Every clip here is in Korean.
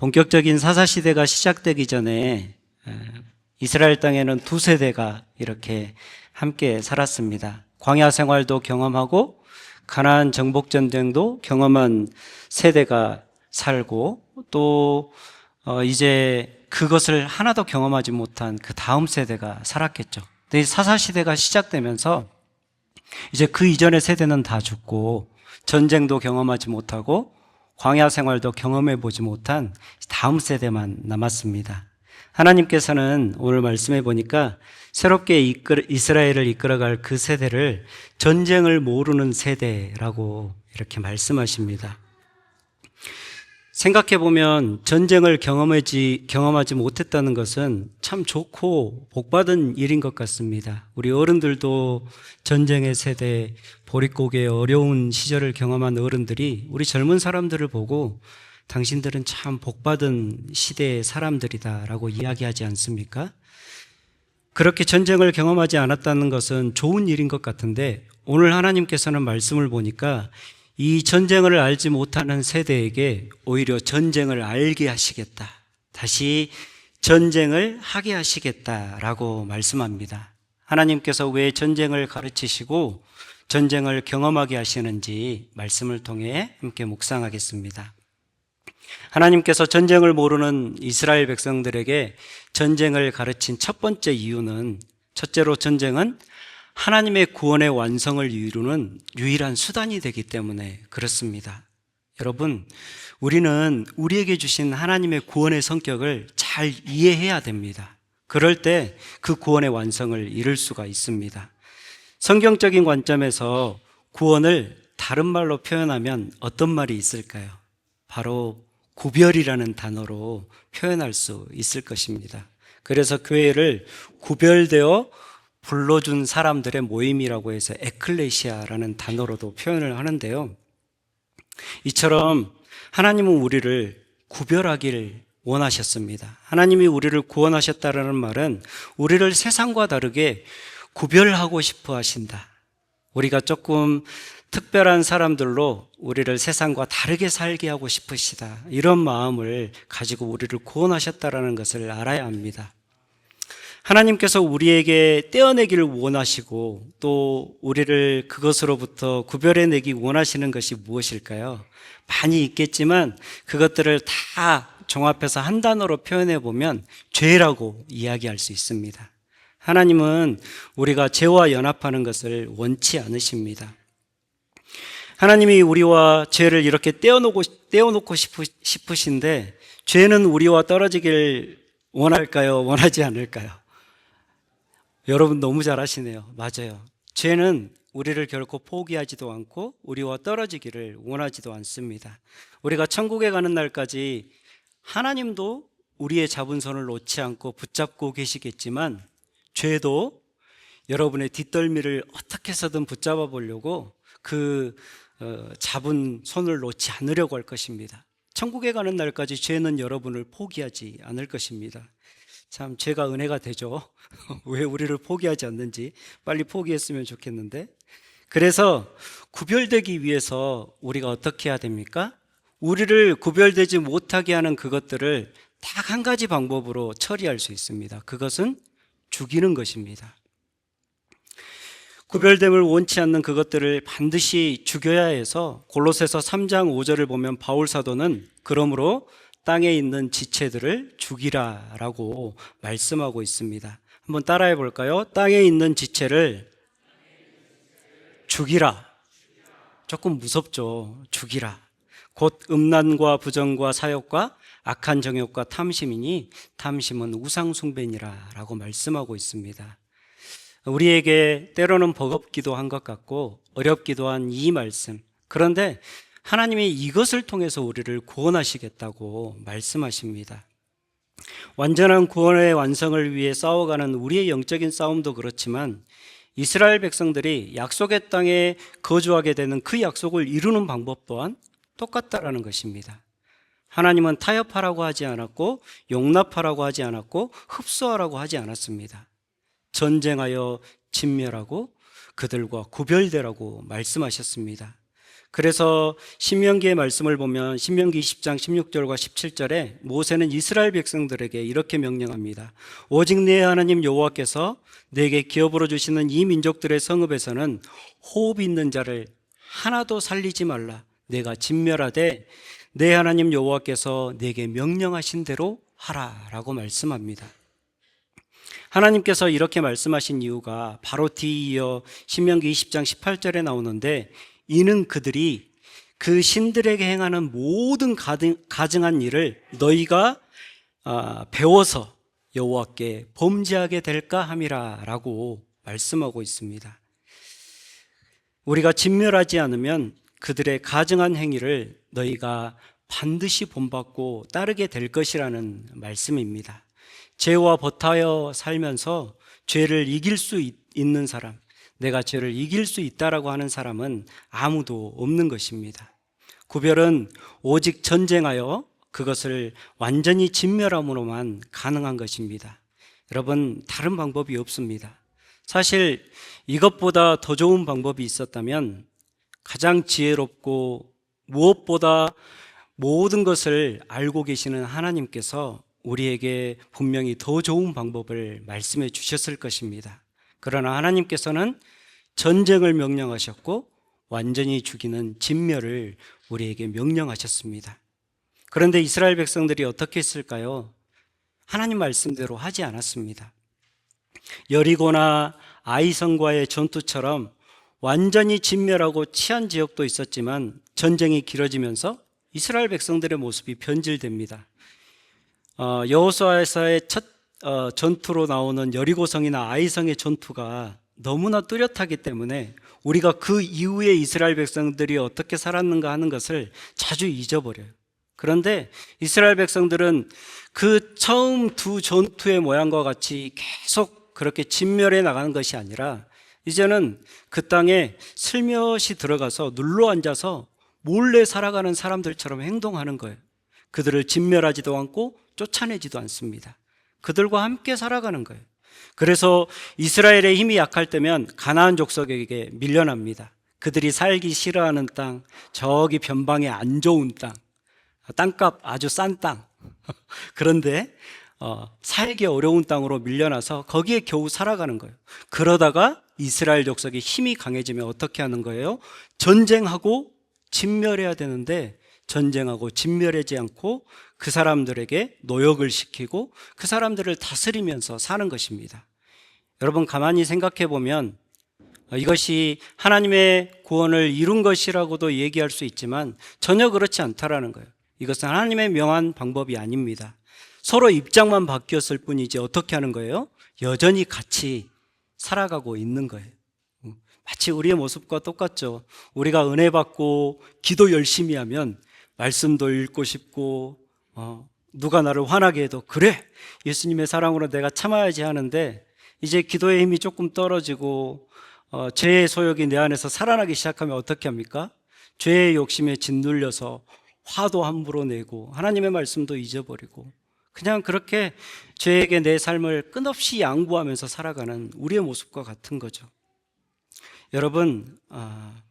본격적인 사사 시대가 시작되기 전에 에, 이스라엘 땅에는 두 세대가 이렇게 함께 살았습니다. 광야 생활도 경험하고 가나안 정복 전쟁도 경험한 세대가 살고 또 어, 이제 그것을 하나도 경험하지 못한 그 다음 세대가 살았겠죠. 사사 시대가 시작되면서 이제 그 이전의 세대는 다 죽고 전쟁도 경험하지 못하고 광야 생활도 경험해 보지 못한 다음 세대만 남았습니다. 하나님께서는 오늘 말씀해 보니까 새롭게 이끌, 이스라엘을 이끌어갈 그 세대를 전쟁을 모르는 세대라고 이렇게 말씀하십니다. 생각해 보면 전쟁을 경험하지, 경험하지 못했다는 것은 참 좋고 복받은 일인 것 같습니다. 우리 어른들도 전쟁의 세대, 보릿고개의 어려운 시절을 경험한 어른들이 우리 젊은 사람들을 보고 당신들은 참 복받은 시대의 사람들이다라고 이야기하지 않습니까? 그렇게 전쟁을 경험하지 않았다는 것은 좋은 일인 것 같은데 오늘 하나님께서는 말씀을 보니까 이 전쟁을 알지 못하는 세대에게 오히려 전쟁을 알게 하시겠다. 다시 전쟁을 하게 하시겠다라고 말씀합니다. 하나님께서 왜 전쟁을 가르치시고 전쟁을 경험하게 하시는지 말씀을 통해 함께 묵상하겠습니다. 하나님께서 전쟁을 모르는 이스라엘 백성들에게 전쟁을 가르친 첫 번째 이유는 첫째로 전쟁은 하나님의 구원의 완성을 이루는 유일한 수단이 되기 때문에 그렇습니다. 여러분, 우리는 우리에게 주신 하나님의 구원의 성격을 잘 이해해야 됩니다. 그럴 때 그 구원의 완성을 이룰 수가 있습니다. 성경적인 관점에서 구원을 다른 말로 표현하면 어떤 말이 있을까요? 바로 구별이라는 단어로 표현할 수 있을 것입니다. 그래서 교회를 구별되어 불러준 사람들의 모임이라고 해서 에클레시아라는 단어로도 표현을 하는데요. 이처럼 하나님은 우리를 구별하기를 원하셨습니다. 하나님이 우리를 구원하셨다라는 말은 우리를 세상과 다르게 구별하고 싶어 하신다. 우리가 조금 특별한 사람들로 우리를 세상과 다르게 살게 하고 싶으시다. 이런 마음을 가지고 우리를 구원하셨다라는 것을 알아야 합니다. 하나님께서 우리에게 떼어내기를 원하시고 또 우리를 그것으로부터 구별해내기 원하시는 것이 무엇일까요? 많이 있겠지만 그것들을 다 종합해서 한 단어로 표현해 보면 죄라고 이야기할 수 있습니다. 하나님은 우리가 죄와 연합하는 것을 원치 않으십니다. 하나님이 우리와 죄를 이렇게 떼어놓고, 떼어놓고 싶으신데 죄는 우리와 떨어지길 원할까요? 원하지 않을까요? 여러분 너무 잘 아시네요. 맞아요. 죄는 우리를 결코 포기하지도 않고 우리와 떨어지기를 원하지도 않습니다. 우리가 천국에 가는 날까지 하나님도 우리의 잡은 손을 놓지 않고 붙잡고 계시겠지만 죄도 여러분의 뒷덜미를 어떻게 해서든 붙잡아 보려고 그 어, 잡은 손을 놓지 않으려고 할 것입니다. 천국에 가는 날까지 죄는 여러분을 포기하지 않을 것입니다. 참 죄가 은혜가 되죠. 왜 우리를 포기하지 않는지 빨리 포기했으면 좋겠는데. 그래서 구별되기 위해서 우리가 어떻게 해야 됩니까? 우리를 구별되지 못하게 하는 그것들을 딱 한 가지 방법으로 처리할 수 있습니다. 그것은 죽이는 것입니다. 구별됨을 원치 않는 그것들을 반드시 죽여야 해서 골로새서 3장 5절을 보면 바울 사도는 그러므로 땅에 있는 지체들을 죽이라 라고 말씀하고 있습니다. 한번 따라해 볼까요? 땅에 있는 지체를 죽이라. 조금 무섭죠. 죽이라. 곧 음란과 부정과 사욕과 악한 정욕과 탐심이니 탐심은 우상숭배니라 라고 말씀하고 있습니다. 우리에게 때로는 버겁기도 한 것 같고 어렵기도 한 이 말씀. 그런데 하나님이 이것을 통해서 우리를 구원하시겠다고 말씀하십니다. 완전한 구원의 완성을 위해 싸워가는 우리의 영적인 싸움도 그렇지만 이스라엘 백성들이 약속의 땅에 거주하게 되는 그 약속을 이루는 방법 또한 똑같다라는 것입니다. 하나님은 타협하라고 하지 않았고 용납하라고 하지 않았고 흡수하라고 하지 않았습니다. 전쟁하여 진멸하고 그들과 구별되라고 말씀하셨습니다. 그래서 신명기의 말씀을 보면 신명기 20장 16절과 17절에 모세는 이스라엘 백성들에게 이렇게 명령합니다. 오직 내 하나님 여호와께서 내게 기업으로 주시는 이 민족들의 성읍에서는 호흡 있는 자를 하나도 살리지 말라. 내가 진멸하되 내 하나님 여호와께서 내게 명령하신 대로 하라라고 말씀합니다. 하나님께서 이렇게 말씀하신 이유가 바로 뒤이어 신명기 20장 18절에 나오는데 이는 그들이 그 신들에게 행하는 모든 가증, 가증한 일을 너희가 아, 배워서 여호와께 범죄하게 될까 함이라라고 말씀하고 있습니다. 우리가 진멸하지 않으면 그들의 가증한 행위를 너희가 반드시 본받고 따르게 될 것이라는 말씀입니다. 죄와 버타여 살면서 죄를 이길 수 있- 있는 사람, 내가 죄를 이길 수 있다라고 하는 사람은 아무도 없는 것입니다. 구별은 오직 전쟁하여 그것을 완전히 진멸함으로만 가능한 것입니다. 여러분, 다른 방법이 없습니다. 사실 이것보다 더 좋은 방법이 있었다면 가장 지혜롭고 무엇보다 모든 것을 알고 계시는 하나님께서 우리에게 분명히 더 좋은 방법을 말씀해 주셨을 것입니다. 그러나 하나님께서는 전쟁을 명령하셨고 완전히 죽이는 진멸을 우리에게 명령하셨습니다. 그런데 이스라엘 백성들이 어떻게 했을까요? 하나님 말씀대로 하지 않았습니다. 여리고나 아이성과의 전투처럼 완전히 진멸하고 치한 지역도 있었지만 전쟁이 길어지면서 이스라엘 백성들의 모습이 변질됩니다. 어, 여호수아에서의 첫 어, 전투로 나오는 여리고성이나 아이성의 전투가 너무나 뚜렷하기 때문에 우리가 그 이후에 이스라엘 백성들이 어떻게 살았는가 하는 것을 자주 잊어버려요. 그런데 이스라엘 백성들은 그 처음 두 전투의 모양과 같이 계속 그렇게 진멸해 나가는 것이 아니라 이제는 그 땅에 슬며시 들어가서 눌러 앉아서 몰래 살아가는 사람들처럼 행동하는 거예요. 그들을 진멸하지도 않고 쫓아내지도 않습니다. 그들과 함께 살아가는 거예요. 그래서 이스라엘의 힘이 약할 때면 가나안 족속에게 밀려납니다. 그들이 살기 싫어하는 땅, 저기 변방에 안 좋은 땅, 땅값 아주 싼 땅. 그런데 어, 살기 어려운 땅으로 밀려나서 거기에 겨우 살아가는 거예요. 그러다가 이스라엘 족속이 힘이 강해지면 어떻게 하는 거예요? 전쟁하고 진멸해야 되는데 전쟁하고 진멸하지 않고 그 사람들에게 노역을 시키고 그 사람들을 다스리면서 사는 것입니다. 여러분 가만히 생각해 보면 이것이 하나님의 구원을 이룬 것이라고도 얘기할 수 있지만 전혀 그렇지 않다라는 거예요. 이것은 하나님의 명한 방법이 아닙니다. 서로 입장만 바뀌었을 뿐이지 어떻게 하는 거예요? 여전히 같이 살아가고 있는 거예요. 마치 우리의 모습과 똑같죠. 우리가 은혜 받고 기도 열심히 하면 말씀도 읽고 싶고 어, 누가 나를 화나게 해도 그래 예수님의 사랑으로 내가 참아야지 하는데 이제 기도의 힘이 조금 떨어지고 어, 죄의 소욕이 내 안에서 살아나기 시작하면 어떻게 합니까? 죄의 욕심에 짓눌려서 화도 함부로 내고 하나님의 말씀도 잊어버리고 그냥 그렇게 죄에게 내 삶을 끝없이 양보하면서 살아가는 우리의 모습과 같은 거죠. 여러분, 아, 아,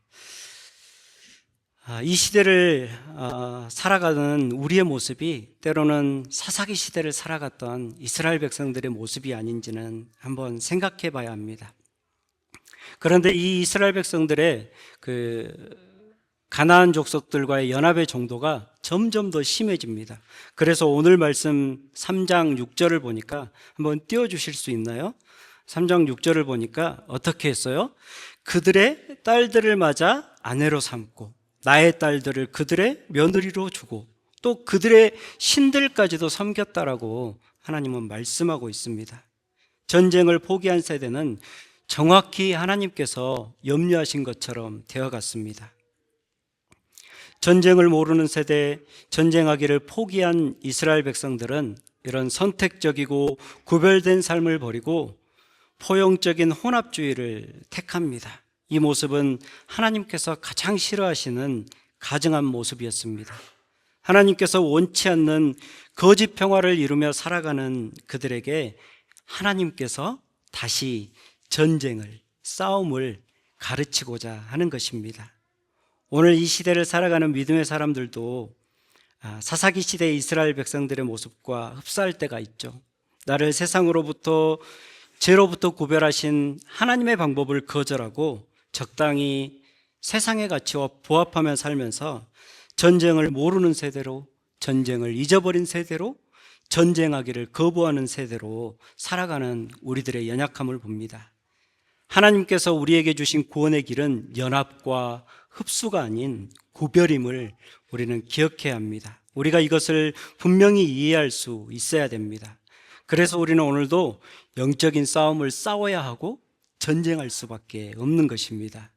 이 시대를 아, 살아가는 우리의 모습이 때로는 사사기 시대를 살아갔던 이스라엘 백성들의 모습이 아닌지는 한번 생각해 봐야 합니다. 그런데 이 이스라엘 백성들의 그 가나안 족속들과의 연합의 정도가 점점 더 심해집니다. 그래서 오늘 말씀 3장 6절을 보니까 한번 띄워 주실 수 있나요? 3장 6절을 보니까 어떻게 했어요? 그들의 딸들을 맞아 아내로 삼고 나의 딸들을 그들의 며느리로 주고 또 그들의 신들까지도 섬겼다라고 하나님은 말씀하고 있습니다. 전쟁을 포기한 세대는 정확히 하나님께서 염려하신 것처럼 되어 갔습니다. 전쟁을 모르는 세대, 전쟁하기를 포기한 이스라엘 백성들은 이런 선택적이고 구별된 삶을 버리고 포용적인 혼합주의를 택합니다. 이 모습은 하나님께서 가장 싫어하시는 가증한 모습이었습니다. 하나님께서 원치 않는 거짓 평화를 이루며 살아가는 그들에게 하나님께서 다시 전쟁을, 싸움을 가르치고자 하는 것입니다. 오늘 이 시대를 살아가는 믿음의 사람들도 아, 사사기 시대의 이스라엘 백성들의 모습과 흡사할 때가 있죠. 나를 세상으로부터 죄로부터 구별하신 하나님의 방법을 거절하고 적당히 세상의 가치와 부합하며 살면서 전쟁을 모르는 세대로 전쟁을 잊어버린 세대로 전쟁하기를 거부하는 세대로 살아가는 우리들의 연약함을 봅니다. 하나님께서 우리에게 주신 구원의 길은 연합과 흡수가 아닌 구별임을 우리는 기억해야 합니다. 우리가 이것을 분명히 이해할 수 있어야 됩니다. 그래서 우리는 오늘도 영적인 싸움을 싸워야 하고 전쟁할 수밖에 없는 것입니다.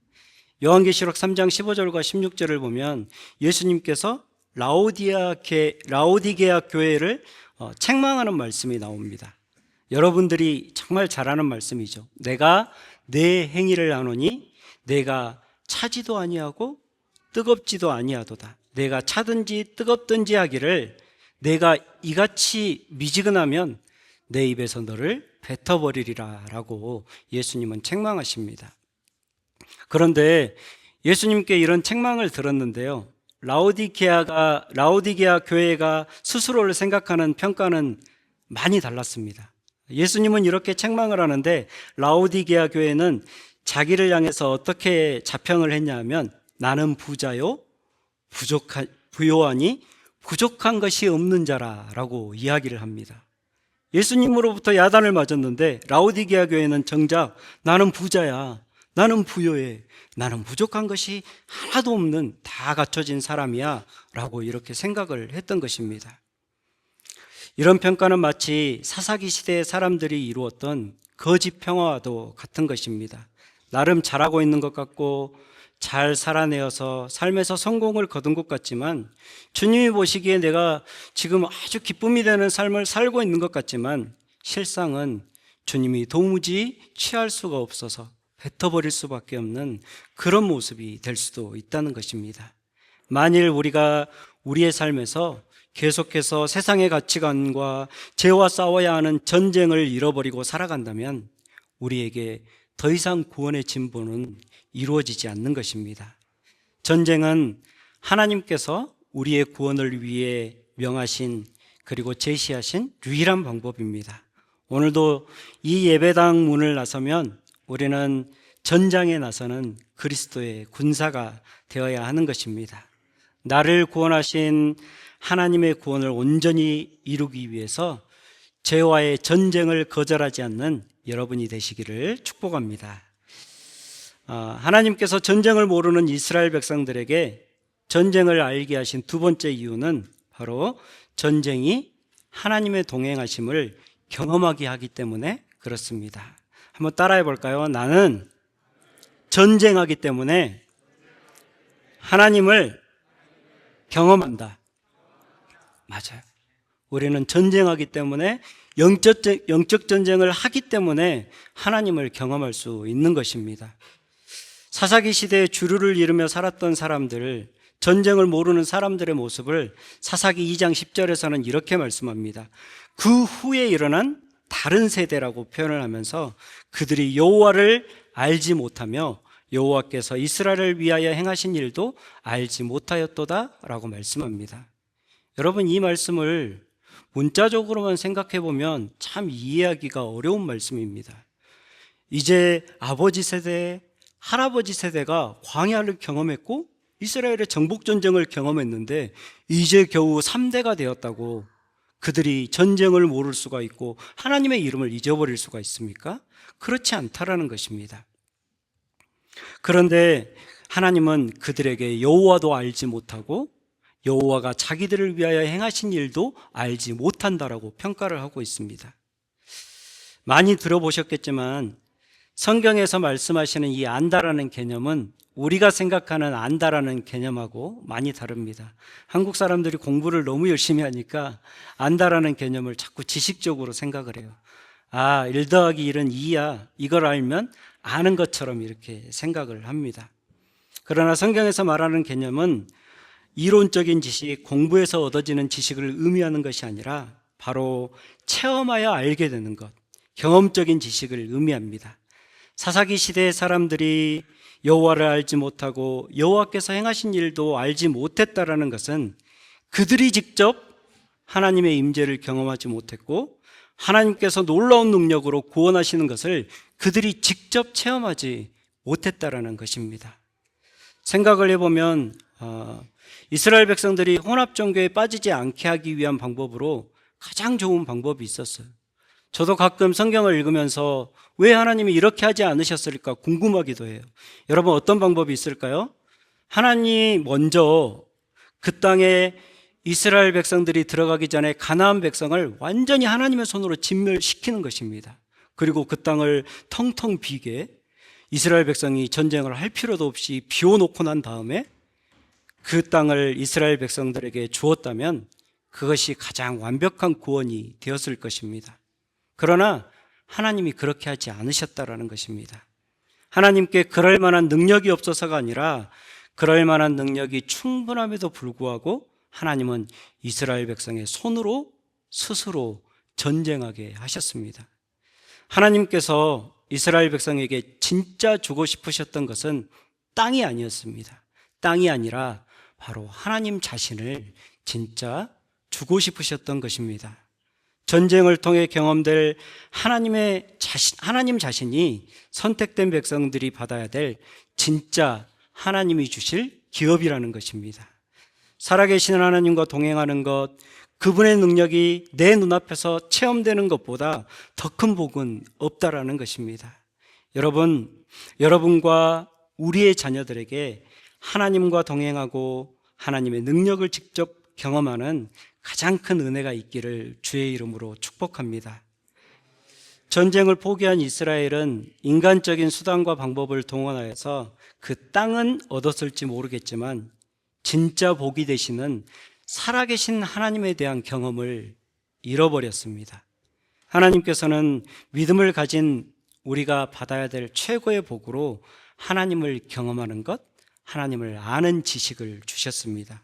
요한계시록 3장 15절과 16절을 보면 예수님께서 라오디아 게, 라오디게아 교회를 어, 책망하는 말씀이 나옵니다. 여러분들이 정말 잘 아는 말씀이죠. 내가 내 행위를 아노니 내가 차지도 아니하고 뜨겁지도 아니하도다. 내가 차든지 뜨겁든지 하기를 내가 이같이 미지근하면 내 입에서 너를 뱉어버리리라 라고 예수님은 책망하십니다. 그런데 예수님께 이런 책망을 들었는데요. 라오디게아가 라오디게아 교회가 스스로를 생각하는 평가는 많이 달랐습니다. 예수님은 이렇게 책망을 하는데 라오디게아 교회는 자기를 향해서 어떻게 자평을 했냐면 나는 부자요 부족한 부요하니 부족한 것이 없는 자라라고 이야기를 합니다. 예수님으로부터 야단을 맞았는데 라오디게아 교회는 정작 나는 부자야. 나는 부요해. 나는 부족한 것이 하나도 없는 다 갖춰진 사람이야. 라고 이렇게 생각을 했던 것입니다. 이런 평가는 마치 사사기 시대의 사람들이 이루었던 거짓 평화와도 같은 것입니다. 나름 잘하고 있는 것 같고 잘 살아내어서 삶에서 성공을 거둔 것 같지만 주님이 보시기에 내가 지금 아주 기쁨이 되는 삶을 살고 있는 것 같지만 실상은 주님이 도무지 취할 수가 없어서 뱉어버릴 수밖에 없는 그런 모습이 될 수도 있다는 것입니다. 만일 우리가 우리의 삶에서 계속해서 세상의 가치관과 죄와 싸워야 하는 전쟁을 잃어버리고 살아간다면 우리에게 더 이상 구원의 진보는 이루어지지 않는 것입니다. 전쟁은 하나님께서 우리의 구원을 위해 명하신 그리고 제시하신 유일한 방법입니다. 오늘도 이 예배당 문을 나서면 우리는 전장에 나서는 그리스도의 군사가 되어야 하는 것입니다. 나를 구원하신 하나님의 구원을 온전히 이루기 위해서 죄와의 전쟁을 거절하지 않는 여러분이 되시기를 축복합니다. 아, 하나님께서 전쟁을 모르는 이스라엘 백성들에게 전쟁을 알게 하신 두 번째 이유는 바로 전쟁이 하나님의 동행하심을 경험하게 하기 때문에 그렇습니다. 한번 따라해 볼까요? 나는 전쟁하기 때문에 하나님을 경험한다. 맞아요. 우리는 전쟁하기 때문에 영적, 영적 전쟁을 하기 때문에 하나님을 경험할 수 있는 것입니다. 사사기 시대에 주류를 이루며 살았던 사람들, 전쟁을 모르는 사람들의 모습을 사사기 2장 10절에서는 이렇게 말씀합니다. 그 후에 일어난 다른 세대라고 표현을 하면서 그들이 여호와를 알지 못하며 여호와께서 이스라엘을 위하여 행하신 일도 알지 못하였도다라고 말씀합니다. 여러분 이 말씀을 문자적으로만 생각해 보면 참 이해하기가 어려운 말씀입니다. 이제 아버지 세대, 할아버지 세대가 광야를 경험했고 이스라엘의 정복 전쟁을 경험했는데 이제 겨우 3대가 되었다고 그들이 전쟁을 모를 수가 있고 하나님의 이름을 잊어버릴 수가 있습니까? 그렇지 않다라는 것입니다. 그런데 하나님은 그들에게 여호와도 알지 못하고 여호와가 자기들을 위하여 행하신 일도 알지 못한다라고 평가를 하고 있습니다. 많이 들어보셨겠지만 성경에서 말씀하시는 이 안다라는 개념은 우리가 생각하는 안다라는 개념하고 많이 다릅니다. 한국 사람들이 공부를 너무 열심히 하니까 안다라는 개념을 자꾸 지식적으로 생각을 해요. 아, 1 더하기 1은 2야. 이걸 알면 아는 것처럼 이렇게 생각을 합니다. 그러나 성경에서 말하는 개념은 이론적인 지식, 공부에서 얻어지는 지식을 의미하는 것이 아니라 바로 체험하여 알게 되는 것, 경험적인 지식을 의미합니다. 사사기 시대의 사람들이 여호와를 알지 못하고 여호와께서 행하신 일도 알지 못했다라는 것은 그들이 직접 하나님의 임재를 경험하지 못했고 하나님께서 놀라운 능력으로 구원하시는 것을 그들이 직접 체험하지 못했다라는 것입니다. 생각을 해보면 어, 이스라엘 백성들이 혼합 종교에 빠지지 않게 하기 위한 방법으로 가장 좋은 방법이 있었어요. 저도 가끔 성경을 읽으면서 왜 하나님이 이렇게 하지 않으셨을까 궁금하기도 해요. 여러분 어떤 방법이 있을까요? 하나님 먼저 그 땅에 이스라엘 백성들이 들어가기 전에 가나안 백성을 완전히 하나님의 손으로 진멸시키는 것입니다. 그리고 그 땅을 텅텅 비게 이스라엘 백성이 전쟁을 할 필요도 없이 비워놓고 난 다음에 그 땅을 이스라엘 백성들에게 주었다면 그것이 가장 완벽한 구원이 되었을 것입니다. 그러나 하나님이 그렇게 하지 않으셨다라는 것입니다. 하나님께 그럴 만한 능력이 없어서가 아니라 그럴 만한 능력이 충분함에도 불구하고 하나님은 이스라엘 백성의 손으로 스스로 전쟁하게 하셨습니다. 하나님께서 이스라엘 백성에게 진짜 주고 싶으셨던 것은 땅이 아니었습니다. 땅이 아니라 바로 하나님 자신을 진짜 주고 싶으셨던 것입니다. 전쟁을 통해 경험될 하나님의 자신, 하나님 자신이 선택된 백성들이 받아야 될 진짜 하나님이 주실 기업이라는 것입니다. 살아계신 하나님과 동행하는 것, 그분의 능력이 내 눈앞에서 체험되는 것보다 더 큰 복은 없다라는 것입니다. 여러분, 여러분과 우리의 자녀들에게 하나님과 동행하고 하나님의 능력을 직접 경험하는 가장 큰 은혜가 있기를 주의 이름으로 축복합니다. 전쟁을 포기한 이스라엘은 인간적인 수단과 방법을 동원하여서 그 땅은 얻었을지 모르겠지만 진짜 복이 되시는 살아계신 하나님에 대한 경험을 잃어버렸습니다. 하나님께서는 믿음을 가진 우리가 받아야 될 최고의 복으로 하나님을 경험하는 것, 하나님을 아는 지식을 주셨습니다.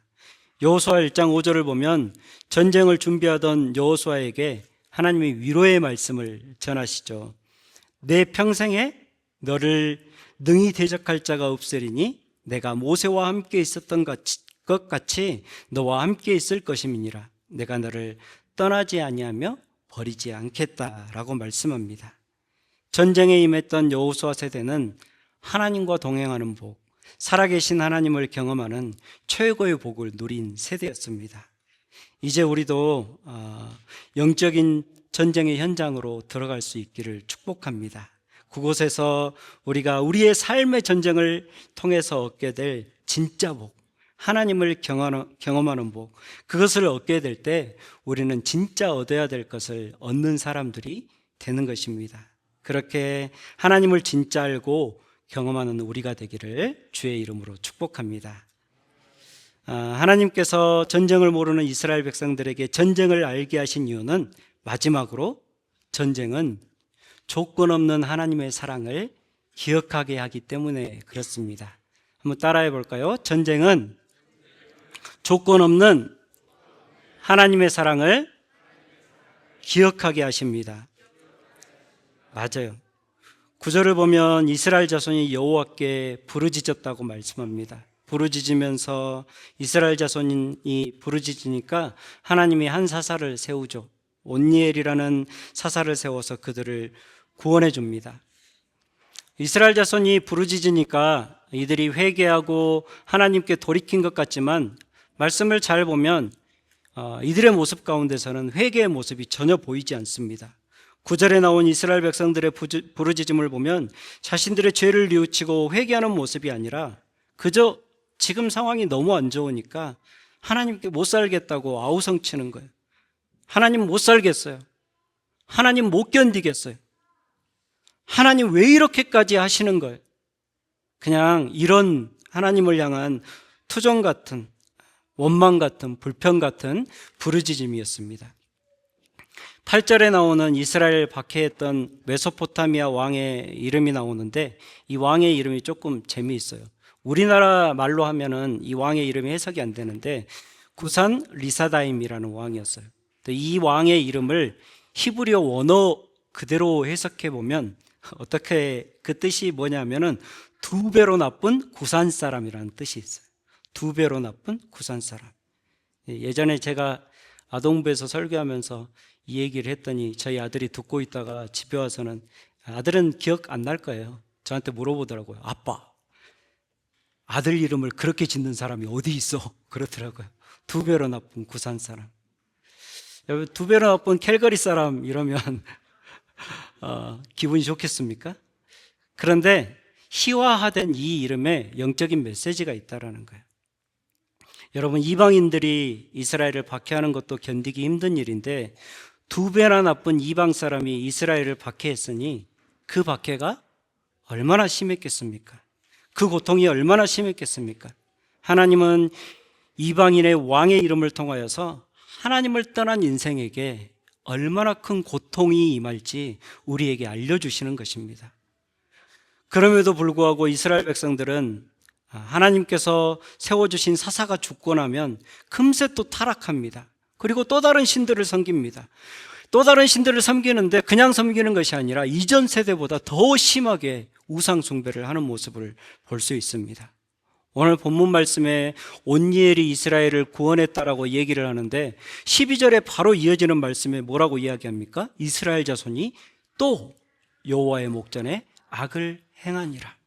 여호수아 1장 5절을 보면 전쟁을 준비하던 여호수아에게 하나님이 위로의 말씀을 전하시죠. 내 평생에 너를 능히 대적할 자가 없으리니 내가 모세와 함께 있었던 것 같이 너와 함께 있을 것임이니라. 내가 너를 떠나지 아니하며 버리지 않겠다라고 말씀합니다. 전쟁에 임했던 여호수아 세대는 하나님과 동행하는 복, 살아계신 하나님을 경험하는 최고의 복을 누린 세대였습니다. 이제 우리도 어, 영적인 전쟁의 현장으로 들어갈 수 있기를 축복합니다. 그곳에서 우리가 우리의 삶의 전쟁을 통해서 얻게 될 진짜 복, 하나님을 경험하는 복, 그것을 얻게 될 때 우리는 진짜 얻어야 될 것을 얻는 사람들이 되는 것입니다. 그렇게 하나님을 진짜 알고 경험하는 우리가 되기를 주의 이름으로 축복합니다. 아, 하나님께서 전쟁을 모르는 이스라엘 백성들에게 전쟁을 알게 하신 이유는 마지막으로 전쟁은 조건 없는 하나님의 사랑을 기억하게 하기 때문에 그렇습니다. 한번 따라해 볼까요? 전쟁은 조건 없는 하나님의 사랑을 기억하게 하십니다. 맞아요. 구절을 보면 이스라엘 자손이 여호와께 부르짖었다고 말씀합니다. 부르짖으면서 이스라엘 자손이 부르짖으니까 하나님이 한 사사를 세우죠. 온니엘이라는 사사를 세워서 그들을 구원해 줍니다. 이스라엘 자손이 부르짖으니까 이들이 회개하고 하나님께 돌이킨 것 같지만 말씀을 잘 보면 어, 이들의 모습 가운데서는 회개의 모습이 전혀 보이지 않습니다. 구절에 나온 이스라엘 백성들의 부르짖음을 보면 자신들의 죄를 뉘우치고 회개하는 모습이 아니라 그저 지금 상황이 너무 안 좋으니까 하나님께 못 살겠다고 아우성치는 거예요. 하나님 못 살겠어요. 하나님 못 견디겠어요. 하나님 왜 이렇게까지 하시는 거예요? 그냥 이런 하나님을 향한 투정 같은 원망 같은 불평 같은 부르짖음이었습니다. 8절에 나오는 이스라엘 박해했던 메소포타미아 왕의 이름이 나오는데 이 왕의 이름이 조금 재미있어요. 우리나라 말로 하면은 이 왕의 이름이 해석이 안 되는데 구산 리사다임이라는 왕이었어요. 이 왕의 이름을 히브리어 원어 그대로 해석해 보면 어떻게 그 뜻이 뭐냐면은 두 배로 나쁜 구산 사람이라는 뜻이 있어요. 두 배로 나쁜 구산 사람. 예, 예전에 제가 아동부에서 설교하면서 이 얘기를 했더니 저희 아들이 듣고 있다가 집에 와서는 아들은 기억 안 날 거예요. 저한테 물어보더라고요. 아빠, 아들 이름을 그렇게 짓는 사람이 어디 있어? 그렇더라고요. 두 배로 나쁜 구산 사람. 두 배로 나쁜 캘거리 사람 이러면 어, 기분이 좋겠습니까? 그런데 희화화된 이 이름에 영적인 메시지가 있다라는 거예요. 여러분 이방인들이 이스라엘을 박해하는 것도 견디기 힘든 일인데 두 배나 나쁜 이방 사람이 이스라엘을 박해했으니 그 박해가 얼마나 심했겠습니까? 그 고통이 얼마나 심했겠습니까? 하나님은 이방인의 왕의 이름을 통하여서 하나님을 떠난 인생에게 얼마나 큰 고통이 임할지 우리에게 알려주시는 것입니다. 그럼에도 불구하고 이스라엘 백성들은 하나님께서 세워주신 사사가 죽고 나면 금세 또 타락합니다. 그리고 또 다른 신들을 섬깁니다. 또 다른 신들을 섬기는데 그냥 섬기는 것이 아니라 이전 세대보다 더 심하게 우상 숭배를 하는 모습을 볼 수 있습니다. 오늘 본문 말씀에 온니엘이 이스라엘을 구원했다라고 얘기를 하는데 12절에 바로 이어지는 말씀에 뭐라고 이야기합니까? 이스라엘 자손이 또 여호와의 목전에 악을 행하니라.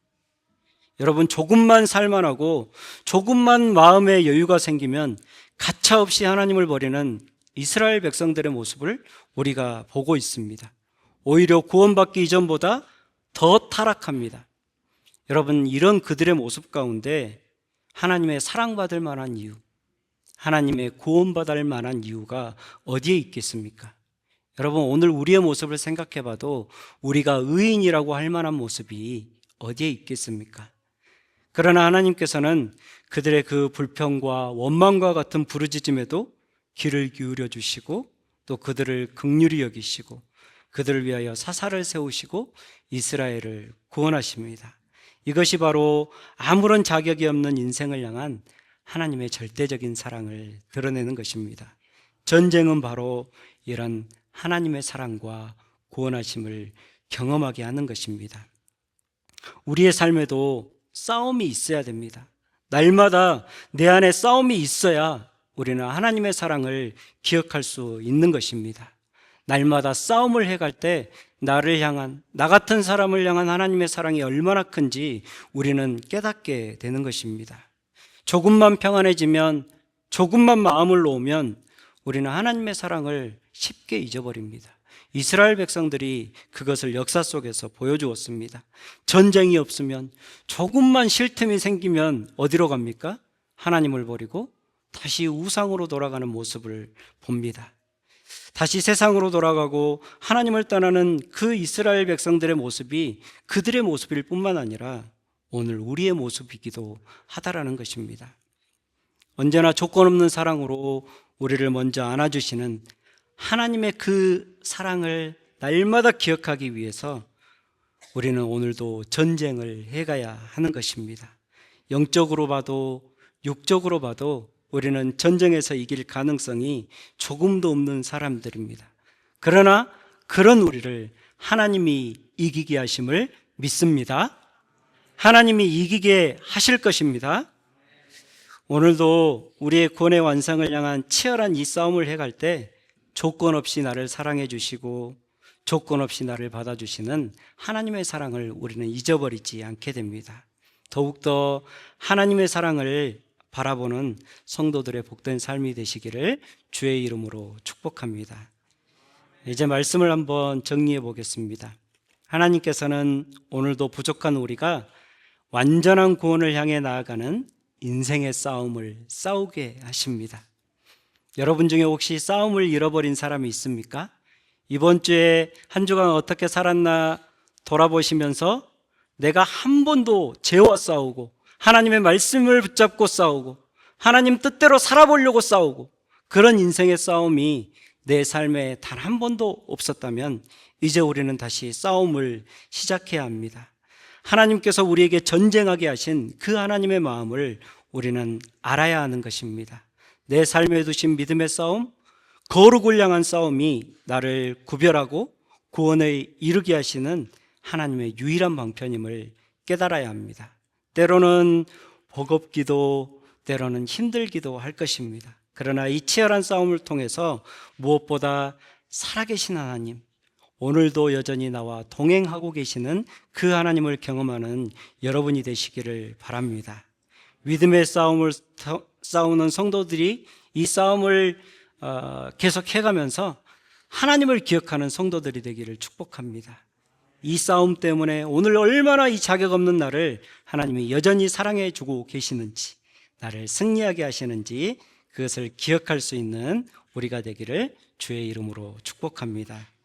여러분 조금만 살만하고 조금만 마음의 여유가 생기면 가차 없이 하나님을 버리는 이스라엘 백성들의 모습을 우리가 보고 있습니다. 오히려 구원받기 이전보다 더 타락합니다. 여러분 이런 그들의 모습 가운데 하나님의 사랑받을 만한 이유, 하나님의 구원받을 만한 이유가 어디에 있겠습니까? 여러분 오늘 우리의 모습을 생각해 봐도 우리가 의인이라고 할 만한 모습이 어디에 있겠습니까? 그러나 하나님께서는 그들의 그 불평과 원망과 같은 부르짖음에도 귀를 기울여 주시고 또 그들을 극률히 여기시고 그들을 위하여 사사를 세우시고 이스라엘을 구원하십니다. 이것이 바로 아무런 자격이 없는 인생을 향한 하나님의 절대적인 사랑을 드러내는 것입니다. 전쟁은 바로 이런 하나님의 사랑과 구원하심을 경험하게 하는 것입니다. 우리의 삶에도 싸움이 있어야 됩니다. 날마다 내 안에 싸움이 있어야 우리는 하나님의 사랑을 기억할 수 있는 것입니다. 날마다 싸움을 해갈 때 나를 향한, 나 같은 사람을 향한 하나님의 사랑이 얼마나 큰지 우리는 깨닫게 되는 것입니다. 조금만 평안해지면, 조금만 마음을 놓으면 우리는 하나님의 사랑을 쉽게 잊어버립니다. 이스라엘 백성들이 그것을 역사 속에서 보여주었습니다. 전쟁이 없으면 조금만 쉴 틈이 생기면 어디로 갑니까? 하나님을 버리고 다시 우상으로 돌아가는 모습을 봅니다. 다시 세상으로 돌아가고 하나님을 떠나는 그 이스라엘 백성들의 모습이 그들의 모습일 뿐만 아니라 오늘 우리의 모습이기도 하다라는 것입니다. 언제나 조건 없는 사랑으로 우리를 먼저 안아주시는 하나님의 그 사랑을 날마다 기억하기 위해서 우리는 오늘도 전쟁을 해가야 하는 것입니다. 영적으로 봐도 육적으로 봐도 우리는 전쟁에서 이길 가능성이 조금도 없는 사람들입니다. 그러나 그런 우리를 하나님이 이기게 하심을 믿습니다. 하나님이 이기게 하실 것입니다. 오늘도 우리의 구원의 완성을 향한 치열한 이 싸움을 해갈 때 조건 없이 나를 사랑해 주시고 조건 없이 나를 받아주시는 하나님의 사랑을 우리는 잊어버리지 않게 됩니다. 더욱더 하나님의 사랑을 바라보는 성도들의 복된 삶이 되시기를 주의 이름으로 축복합니다. 이제 말씀을 한번 정리해 보겠습니다. 하나님께서는 오늘도 부족한 우리가 완전한 구원을 향해 나아가는 인생의 싸움을 싸우게 하십니다. 여러분 중에 혹시 싸움을 잃어버린 사람이 있습니까? 이번 주에 한 주간 어떻게 살았나 돌아보시면서 내가 한 번도 죄와 싸우고 하나님의 말씀을 붙잡고 싸우고 하나님 뜻대로 살아보려고 싸우고 그런 인생의 싸움이 내 삶에 단 한 번도 없었다면 이제 우리는 다시 싸움을 시작해야 합니다. 하나님께서 우리에게 전쟁하게 하신 그 하나님의 마음을 우리는 알아야 하는 것입니다. 내 삶에 두신 믿음의 싸움, 거룩을 향한 싸움이 나를 구별하고 구원에 이르게 하시는 하나님의 유일한 방편임을 깨달아야 합니다. 때로는 버겁기도, 때로는 힘들기도 할 것입니다. 그러나 이 치열한 싸움을 통해서 무엇보다 살아계신 하나님, 오늘도 여전히 나와 동행하고 계시는 그 하나님을 경험하는 여러분이 되시기를 바랍니다. 믿음의 싸움을 터- 싸우는 성도들이 이 싸움을 어, 계속 해가면서 하나님을 기억하는 성도들이 되기를 축복합니다. 이 싸움 때문에 오늘 얼마나 이 자격 없는 나를 하나님이 여전히 사랑해 주고 계시는지, 나를 승리하게 하시는지 그것을 기억할 수 있는 우리가 되기를 주의 이름으로 축복합니다.